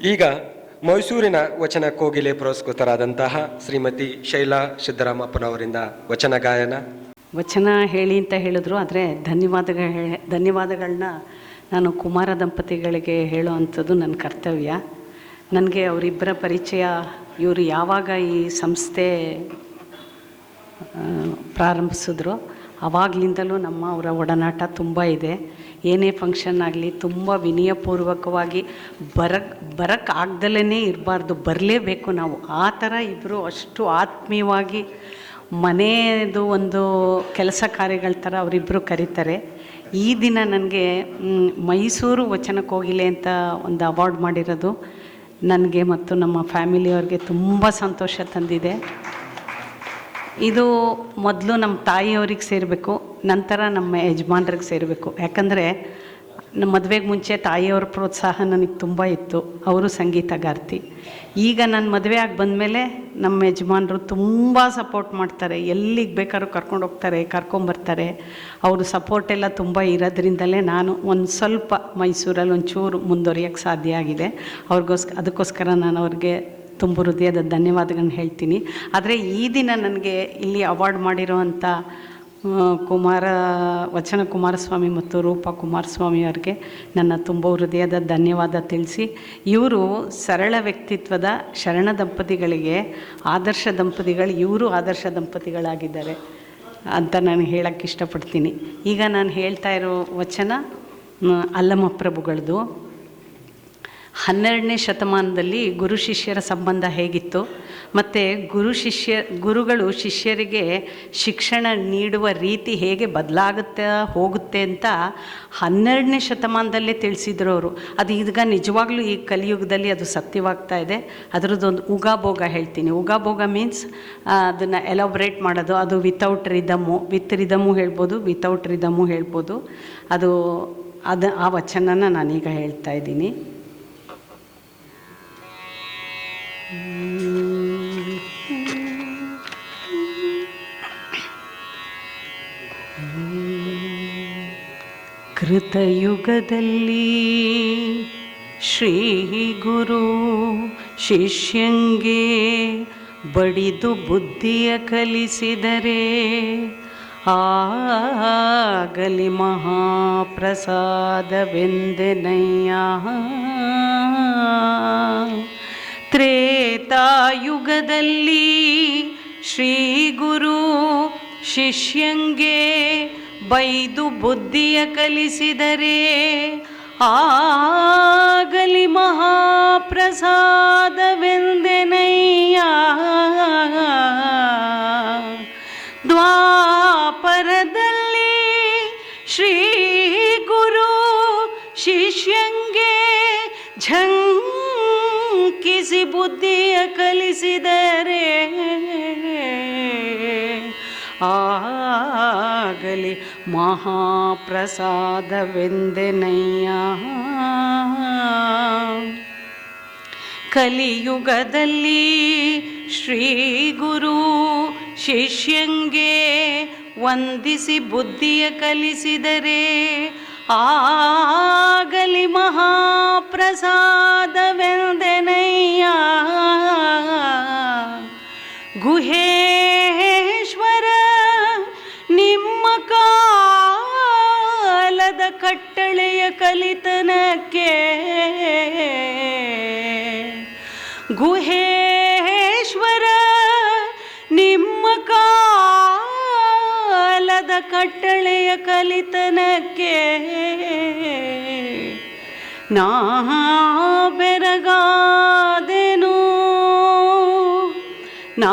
ಈಗ ಮೈಸೂರಿನ ವಚನ ಕೋಗಿಲೆ ಪುರಸ್ಕೃತರಾದಂತಹ ಶ್ರೀಮತಿ ಶೈಲಾ ಸಿದ್ದರಾಮಪ್ಪನವರಿಂದ ವಚನ ಗಾಯನ. ವಚನ ಹೇಳಿ ಅಂತ ಹೇಳಿದ್ರು, ಆದರೆ ಧನ್ಯವಾದಗಳು ಧನ್ಯವಾದಗಳನ್ನ ನಾನು ಕುಮಾರ ದಂಪತಿಗಳಿಗೆ ಹೇಳೋ ಅಂಥದ್ದು ನನ್ನ ಕರ್ತವ್ಯ. ನನಗೆ ಅವರಿಬ್ಬರ ಪರಿಚಯ, ಇವರು ಯಾವಾಗ ಈ ಸಂಸ್ಥೆ ಪ್ರಾರಂಭಿಸಿದ್ರು. ಆವಾಗಲಿಂದಲೂ ನಮ್ಮ ಅವರ ಒಡನಾಟ ತುಂಬ ಇದೆ. ಏನೇ ಫಂಕ್ಷನ್ ಆಗಲಿ ತುಂಬ ವಿನಯಪೂರ್ವಕವಾಗಿ ಬರಕ್ ಬರಕ್ಕೆ ಆಗ್ದಲೇ ಇರಬಾರ್ದು, ಬರಲೇಬೇಕು ನಾವು. ಆ ಥರ ಇಬ್ಬರು ಅಷ್ಟು ಆತ್ಮೀಯವಾಗಿ ಮನೆಯದು ಒಂದು ಕೆಲಸ ಕಾರ್ಯಗಳ ಥರ ಅವರಿಬ್ಬರು ಕರೀತಾರೆ. ಈ ದಿನ ನನಗೆ ಮೈಸೂರು ವಚನಕ್ಕೆ ಹೋಗಿಲೆ ಅಂತ ಒಂದು ಅವಾರ್ಡ್ ಮಾಡಿರೋದು. ನನಗೆ ಮತ್ತು ನಮ್ಮ ಫ್ಯಾಮಿಲಿಯವ್ರಿಗೆ ತುಂಬ ಸಂತೋಷ ತಂದಿದೆ. ಇದು ಮೊದಲು ನಮ್ಮ ತಾಯಿಯವ್ರಿಗೆ ಸೇರಬೇಕು, ನಂತರ ನಮ್ಮ ಯಜಮಾನ್ರಿಗೆ ಸೇರಬೇಕು. ಯಾಕಂದರೆ ನಮ್ಮ ಮದುವೆಗೆ ಮುಂಚೆ ತಾಯಿಯವ್ರ ಪ್ರೋತ್ಸಾಹ ನನಗೆ ತುಂಬ ಇತ್ತು, ಅವರು ಸಂಗೀತಗಾರ್ತಿ ಈಗ ನಾನು ಮದುವೆ ಆಗಿ ಬಂದಮೇಲೆ ನಮ್ಮ ಯಜಮಾನರು ತುಂಬ ಸಪೋರ್ಟ್ ಮಾಡ್ತಾರೆ, ಎಲ್ಲಿಗೆ ಬೇಕಾದ್ರೂ ಕರ್ಕೊಂಡು ಹೋಗ್ತಾರೆ ಕರ್ಕೊಂಬರ್ತಾರೆ ಅವರು ಸಪೋರ್ಟ್ ಎಲ್ಲ ತುಂಬ ಇರೋದ್ರಿಂದಲೇ ನಾನು ಒಂದು ಸ್ವಲ್ಪ ಮೈಸೂರಲ್ಲಿ ಒಂಚೂರು ಮುಂದುವರಿಯೋಕ್ಕೆ ಸಾಧ್ಯ ಆಗಿದೆ. ಅವ್ರಿಗೋಸ್ಕರ ಅದಕ್ಕೋಸ್ಕರ ನಾನು ಅವ್ರಿಗೆ ತುಂಬ ಹೃದಯದ ಧನ್ಯವಾದಗಳನ್ನ ಹೇಳ್ತೀನಿ. ಆದರೆ ಈ ದಿನ ನನಗೆ ಇಲ್ಲಿ ಅವಾರ್ಡ್ ಮಾಡಿರೋವಂಥ ಕುಮಾರ, ವಚನ ಕುಮಾರಸ್ವಾಮಿ ಮತ್ತು ರೂಪ ಕುಮಾರಸ್ವಾಮಿ ಅವ್ರಿಗೆ ನನ್ನ ತುಂಬ ಹೃದಯದ ಧನ್ಯವಾದ ತಿಳಿಸಿ. ಇವರು ಸರಳ ವ್ಯಕ್ತಿತ್ವದ ಶರಣ ದಂಪತಿಗಳಿಗೆ, ಆದರ್ಶ ದಂಪತಿಗಳು, ಇವರು ಆದರ್ಶ ದಂಪತಿಗಳಾಗಿದ್ದಾರೆ ಅಂತ ನಾನು ಹೇಳೋಕ್ಕೆ ಇಷ್ಟಪಡ್ತೀನಿ. ಈಗ ನಾನು ಹೇಳ್ತಾ ಇರೋ ವಚನ ಅಲ್ಲಮ್ಮ ಅಲ್ಲಮ ಪ್ರಭುಗಳದು. ಹನ್ನೆರಡನೇ ಶತಮಾನದಲ್ಲಿ ಗುರು ಶಿಷ್ಯರ ಸಂಬಂಧ ಹೇಗಿತ್ತು? ಮತ್ತು ಗುರು ಶಿಷ್ಯ, ಗುರುಗಳು ಶಿಷ್ಯರಿಗೆ ಶಿಕ್ಷಣ ನೀಡುವ ರೀತಿ ಹೇಗೆ ಬದಲಾಗುತ್ತೆ ಹೋಗುತ್ತೆ ಅಂತ ಹನ್ನೆರಡನೇ ಶತಮಾನದಲ್ಲೇ ತಿಳಿಸಿದ್ರು ಅವರು. ಅದು ಈಗ ನಿಜವಾಗ್ಲೂ ಈ ಕಲಿಯುಗದಲ್ಲಿ ಅದು ಸತ್ಯವಾಗ್ತಾ ಇದೆ. ಅದರದ್ದೊಂದು ಉಗಾಭೋಗ ಹೇಳ್ತೀನಿ. ಉಗಾಭೋಗ ಮೀನ್ಸ್ ಅದನ್ನು ಎಲಾಬ್ರೇಟ್ ಮಾಡೋದು. ಅದು ವಿತೌಟ್ ರಿದಮು ವಿತ್ ರಿದಮು ಹೇಳ್ಬೋದು ವಿತೌಟ್ ರಿದಮು ಹೇಳ್ಬೋದು. ಅದು ಅದು, ಆ ವಚನನ ನಾನೀಗ ಹೇಳ್ತಾ ಇದ್ದೀನಿ. ಕೃತಯುಗದಲ್ಲಿ ಶ್ರೀ ಗುರು ಶಿಷ್ಯಂಗೆ ಬಡಿದು ಬುದ್ಧಿಯ ಕಲಿಸಿದರೆ ಆಗಲಿ ಮಹಾಪ್ರಸಾದವೆಂದೆನಯ್ಯ. ತ್ರೇತಾಯುಗದಲ್ಲಿ ಶ್ರೀ ಗುರು ಶಿಷ್ಯಂಗೆ ಬೈದು ಬುದ್ಧಿಯ ಕಲಿಸಿದರೆ ಆಗಲಿ ಮಹಾಪ್ರಸಾದವೆಂದೆನಯ್ಯ. ದ್ವಾಪರದಲ್ಲಿ ಶ್ರೀ ಗುರು ಶಿಷ್ಯಂಗೆ ಝಂಕಿಸಿ ಬುದ್ಧಿಯ ಕಲಿಸಿದರೆ ಆಗಲಿ ಮಹಾಪ್ರಸಾದವೆಂದೆನಯ್ಯ. ಕಲಿಯುಗದಲ್ಲಿ ಶ್ರೀ ಗುರು ಶಿಷ್ಯಂಗೆ ವಂದಿಸಿ ಬುದ್ಧಿಯ ಕಲಿಸಿದರೆ ಆಗಲಿ ಮಹಾಪ್ರಸಾದವೆಂದೆನಯ್ಯ. ಕಟ್ಟಳೆಯ ಕಲಿತನಕ್ಕೆ ಗುಹೇಶ್ವರ ನಿಮ್ಮ ಕಾಲದ ಕಟ್ಟಳೆಯ ಕಲಿತನಕ್ಕೆ ನಾ ಬೆರಗಾದೆನು. ನಾ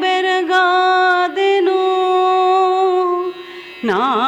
ಬೆರಗಾದೆನು. ನಾ